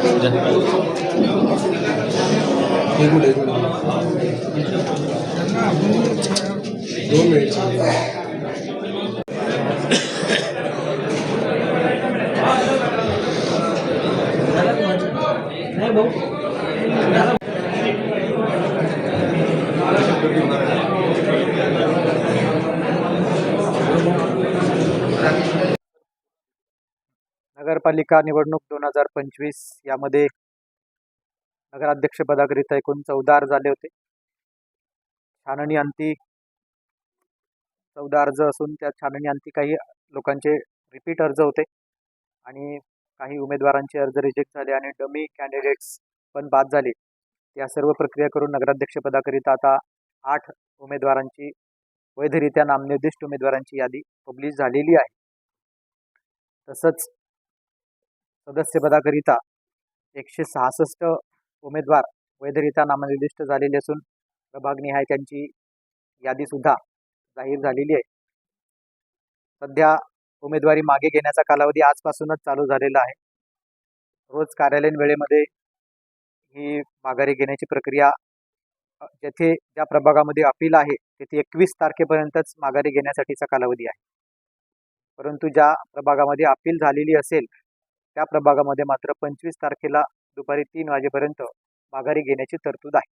그래. 내고 내고. 너무 일찍. 뭐? नगरपालिका निवडणूक दोन हजार पंचवीस यामध्ये नगराध्यक्षपदाकरिता एकूण चौदा अर्ज आले होते. छाननी अंती चौदा अर्ज असून त्या छाननी अंती काही लोकांचे रिपीट अर्ज होते आणि काही उमेदवारांचे अर्ज रिजेक्ट झाले आणि डमी कॅन्डिडेट्स पण बाद झाले. या सर्व प्रक्रिया करून नगराध्यक्षपदाकरिता आता आठ उमेदवारांची वैधरित्या नामनिर्दिष्ट उमेदवारांची यादी पब्लिश झालेली आहे. तसंच सदस्यपदाकरिता एकशे सहासष्ट उमेदवार वैधरित्या नामनिर्दिष्ट झालेले असून प्रभागनिहाय त्यांची यादीसुद्धा जाहीर झालेली आहे. सध्या उमेदवारी मागे घेण्याचा कालावधी आजपासूनच चालू झालेला आहे. रोज कार्यालयीन वेळेमध्ये ही माघारी घेण्याची प्रक्रिया जेथे ज्या प्रभागामध्ये अपील आहे तेथे एकवीस तारखेपर्यंतच माघारी घेण्यासाठीचा कालावधी आहे. परंतु ज्या प्रभागामध्ये अपील झालेली असेल त्या प्रभागामध्ये मात्र पंचवीस तारखेला दुपारी तीन वाजेपर्यंत माघारी घेण्याची तरतूद आहे.